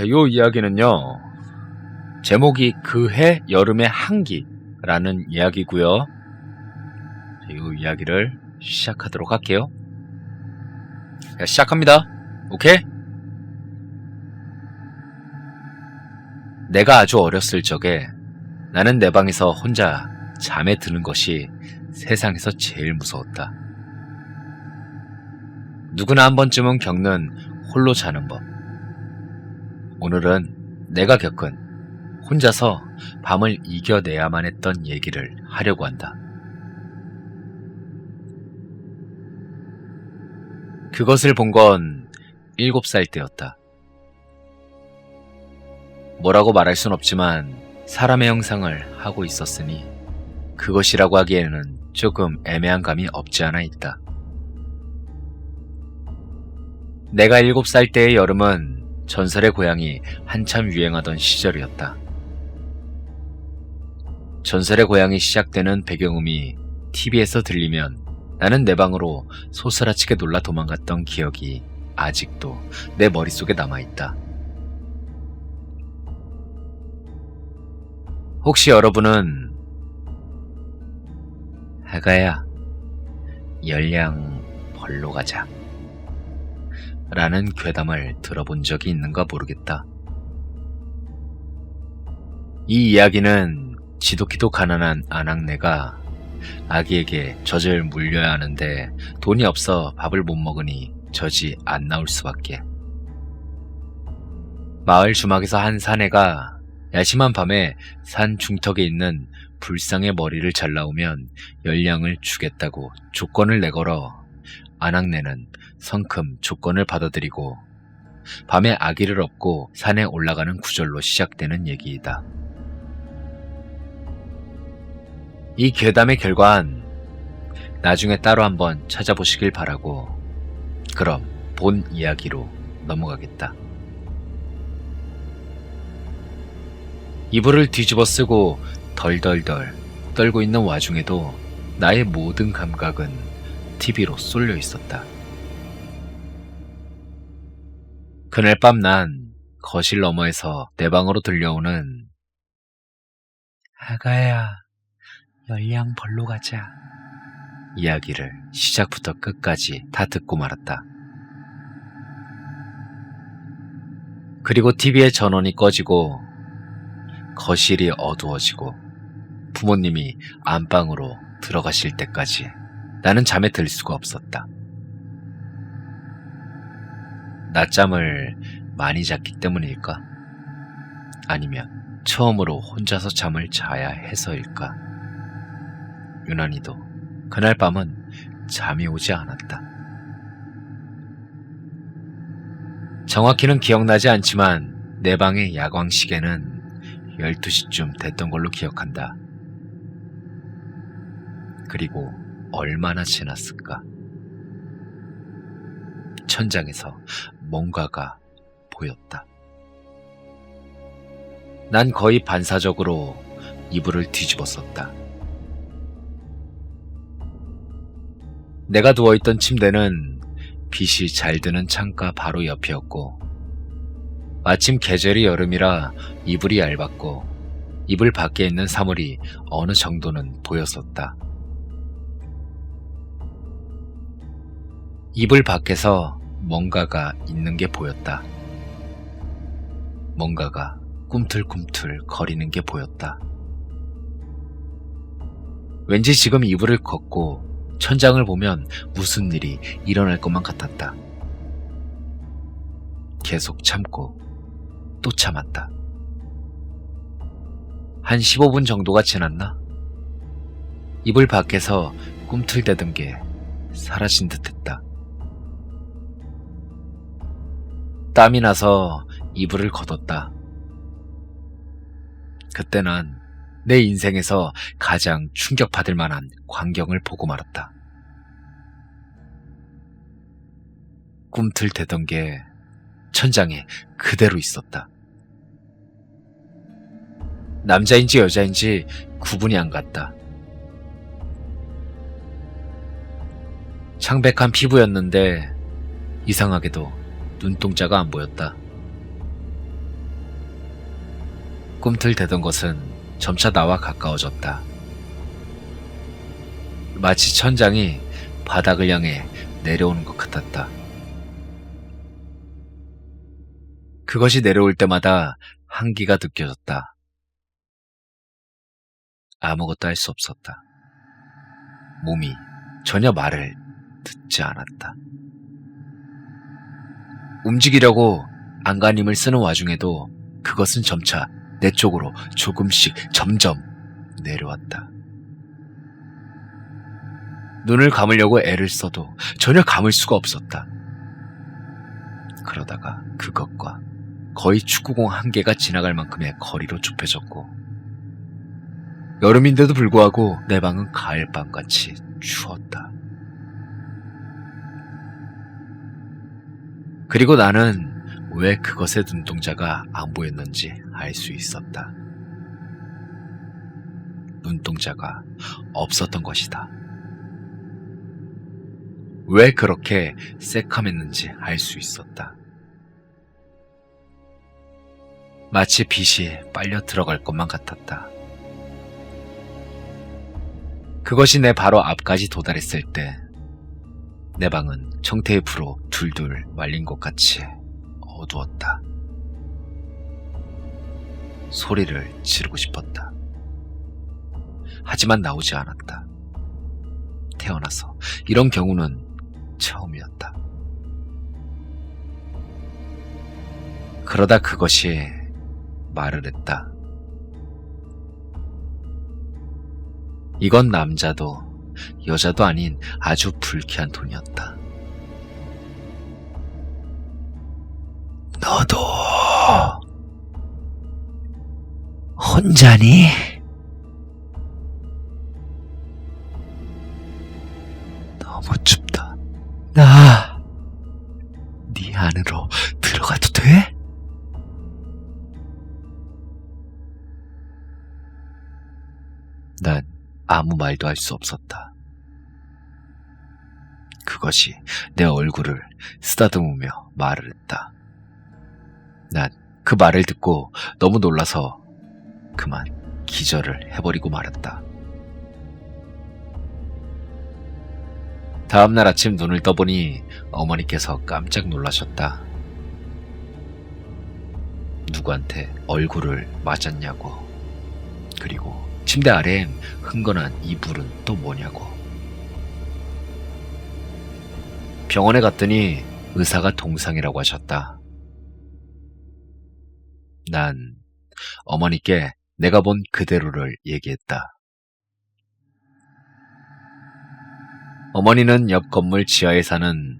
네, 요 이야기는요. 제목이 그해 여름의 한기라는 이야기고요. 자, 요 이야기를 시작하도록 할게요. 자, 시작합니다. 오케이? 내가 아주 어렸을 적에 나는 내 방에서 혼자 잠에 드는 것이 세상에서 제일 무서웠다. 누구나 한 번쯤은 겪는 홀로 자는 법. 오늘은 내가 겪은 혼자서 밤을 이겨내야만 했던 얘기를 하려고 한다. 그것을 본 건 7살 때였다. 뭐라고 말할 순 없지만 사람의 형상을 하고 있었으니 그것이라고 하기에는 조금 애매한 감이 없지 않아 있다. 내가 7살 때의 여름은 전설의 고향이 한참 유행하던 시절이었다. 전설의 고향이 시작되는 배경음이 TV에서 들리면 나는 내 방으로 소스라치게 놀라 도망갔던 기억이 아직도 내 머릿속에 남아있다. 혹시 여러분은 하가야 열량 벌로 가자 라는 괴담을 들어본 적이 있는가 모르겠다. 이 이야기는 지독히도 가난한 아낙네가 아기에게 젖을 물려야 하는데 돈이 없어 밥을 못 먹으니 젖이 안 나올 수밖에. 마을 주막에서 한 사내가 야심한 밤에 산 중턱에 있는 불상의 머리를 잘라오면 열량을 주겠다고 조건을 내걸어 아낙네는 성큼 조건을 받아들이고 밤에 아기를 업고 산에 올라가는 구절로 시작되는 얘기이다. 이 괴담의 결과는 나중에 따로 한번 찾아보시길 바라고 그럼 본 이야기로 넘어가겠다. 이불을 뒤집어 쓰고 덜덜덜 떨고 있는 와중에도 나의 모든 감각은 TV로 쏠려 있었다. 그날 밤 난 거실 너머에서 내 방으로 들려오는 아가야 열량 벌로 가자 이야기를 시작부터 끝까지 다 듣고 말았다. 그리고 TV의 전원이 꺼지고 거실이 어두워지고 부모님이 안방으로 들어가실 때까지 나는 잠에 들 수가 없었다. 낮잠을 많이 잤기 때문일까? 아니면 처음으로 혼자서 잠을 자야 해서일까? 유난히도 그날 밤은 잠이 오지 않았다. 정확히는 기억나지 않지만 내 방의 야광 시계는 12시쯤 됐던 걸로 기억한다. 그리고 얼마나 지났을까? 천장에서 뭔가가 보였다. 난 거의 반사적으로 이불을 뒤집었었다. 내가 누워있던 침대는 빛이 잘 드는 창가 바로 옆이었고, 마침 계절이 여름이라 이불이 얇았고, 이불 밖에 있는 사물이 어느 정도는 보였었다. 이불 밖에서 뭔가가 있는 게 보였다. 뭔가가 꿈틀꿈틀 거리는 게 보였다. 왠지 지금 이불을 걷고 천장을 보면 무슨 일이 일어날 것만 같았다. 계속 참고 또 참았다. 한 15분 정도가 지났나? 이불 밖에서 꿈틀대던 게 사라진 듯 했다. 땀이 나서 이불을 걷었다. 그때 난 내 인생에서 가장 충격받을 만한 광경을 보고 말았다. 꿈틀대던 게 천장에 그대로 있었다. 남자인지 여자인지 구분이 안 갔다. 창백한 피부였는데 이상하게도 눈동자가 안 보였다. 꿈틀대던 것은 점차 나와 가까워졌다. 마치 천장이 바닥을 향해 내려오는 것 같았다. 그것이 내려올 때마다 한기가 느껴졌다. 아무것도 할 수 없었다. 몸이 전혀 말을 듣지 않았다. 움직이려고 안간힘을 쓰는 와중에도 그것은 점차 내 쪽으로 조금씩 점점 내려왔다. 눈을 감으려고 애를 써도 전혀 감을 수가 없었다. 그러다가 그것과 거의 축구공 한 개가 지나갈 만큼의 거리로 좁혀졌고 여름인데도 불구하고 내 방은 가을밤같이 추웠다. 그리고 나는 왜 그것의 눈동자가 안 보였는지 알 수 있었다. 눈동자가 없었던 것이다. 왜 그렇게 새카맸는지 알 수 있었다. 마치 빛이 빨려 들어갈 것만 같았다. 그것이 내 바로 앞까지 도달했을 때, 내 방은 청테이프로 둘둘 말린 것 같이 어두웠다. 소리를 지르고 싶었다. 하지만 나오지 않았다. 태어나서 이런 경우는 처음이었다. 그러다 그것이 말을 했다. 이건 남자도 여자도 아닌 아주 불쾌한 톤이었다. 너도 혼자니? 너무 춥다. 나, 네 안으로 들어가도 돼? 난 아무 말도 할 수 없었다. 그것이 내 얼굴을 쓰다듬으며 말을 했다. 난 그 말을 듣고 너무 놀라서 그만 기절을 해버리고 말았다. 다음날 아침 눈을 떠보니 어머니께서 깜짝 놀라셨다. 누구한테 얼굴을 맞았냐고. 그리고 침대 아래엔 흥건한 이불은 또 뭐냐고. 병원에 갔더니 의사가 동상이라고 하셨다. 난 어머니께 내가 본 그대로를 얘기했다. 어머니는 옆 건물 지하에 사는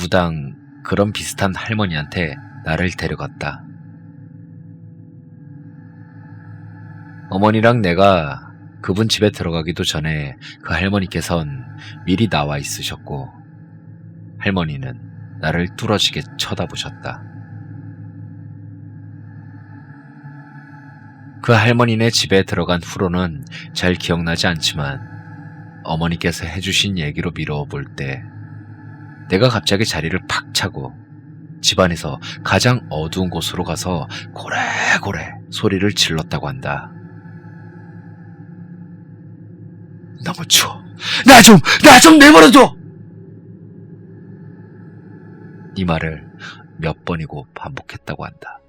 무당 그런 비슷한 할머니한테 나를 데려갔다. 어머니랑 내가 그분 집에 들어가기도 전에 그 할머니께선 미리 나와 있으셨고 할머니는 나를 뚫어지게 쳐다보셨다. 그 할머니네 집에 들어간 후로는 잘 기억나지 않지만 어머니께서 해주신 얘기로 미뤄 볼 때 내가 갑자기 자리를 팍 차고 집안에서 가장 어두운 곳으로 가서 고래고래 소리를 질렀다고 한다. 너무 추워. 나 좀, 나 좀 내버려둬! 이 말을 몇 번이고 반복했다고 한다.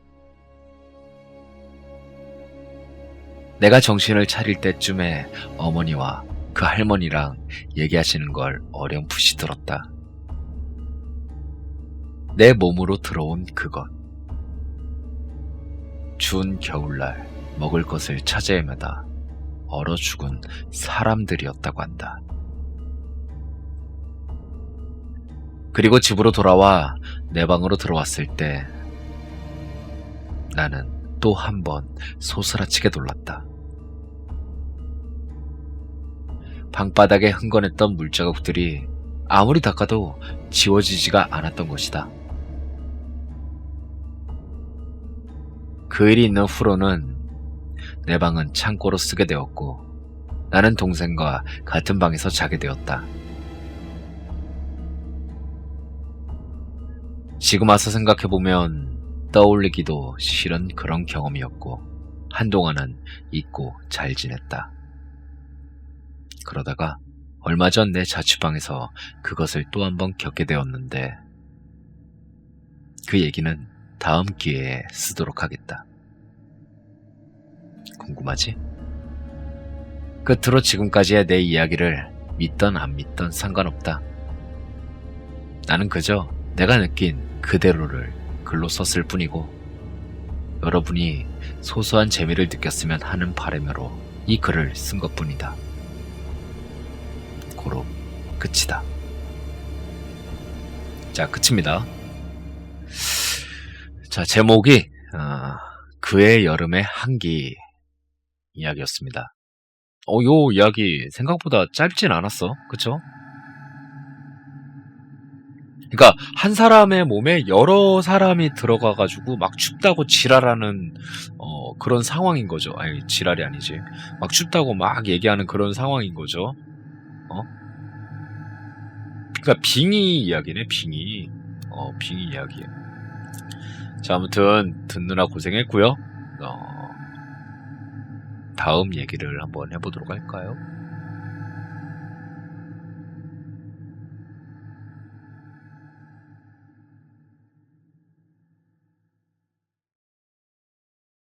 내가 정신을 차릴 때쯤에 어머니와 그 할머니랑 얘기하시는 걸 어렴풋이 들었다. 내 몸으로 들어온 그것. 추운 겨울날 먹을 것을 찾아 헤매다 얼어 죽은 사람들이었다고 한다. 그리고 집으로 돌아와 내 방으로 들어왔을 때 나는 또 한 번 소스라치게 놀랐다. 방바닥에 흥건했던 물자국들이 아무리 닦아도 지워지지가 않았던 것이다. 그 일이 있는 후로는 내 방은 창고로 쓰게 되었고 나는 동생과 같은 방에서 자게 되었다. 지금 와서 생각해보면 떠올리기도 싫은 그런 경험이었고 한동안은 잊고 잘 지냈다. 그러다가 얼마 전 내 자취방에서 그것을 또 한 번 겪게 되었는데 그 얘기는 다음 기회에 쓰도록 하겠다. 궁금하지? 끝으로 지금까지의 내 이야기를 믿던 안 믿던 상관없다. 나는 그저 내가 느낀 그대로를 글로 썼을 뿐이고 여러분이 소소한 재미를 느꼈으면 하는 바람으로 이 글을 쓴 것뿐이다. 고로 끝이다. 자, 끝입니다. 자, 제목이 어, 그의 여름의 한기 이야기였습니다. 어, 요 이야기 생각보다 짧진 않았어. 그쵸? 그러니까 한 사람의 몸에 여러 사람이 들어가 가지고 막 춥다고 지랄하는 어, 그런 상황인 거죠. 아니 지랄이 아니지. 막 춥다고 막 얘기하는 그런 상황인 거죠. 어? 그러니까 빙의 이야기네. 빙의. 어, 빙의 이야기. 자 아무튼 듣느라 고생했고요. 어, 다음 얘기를 한번 해보도록 할까요?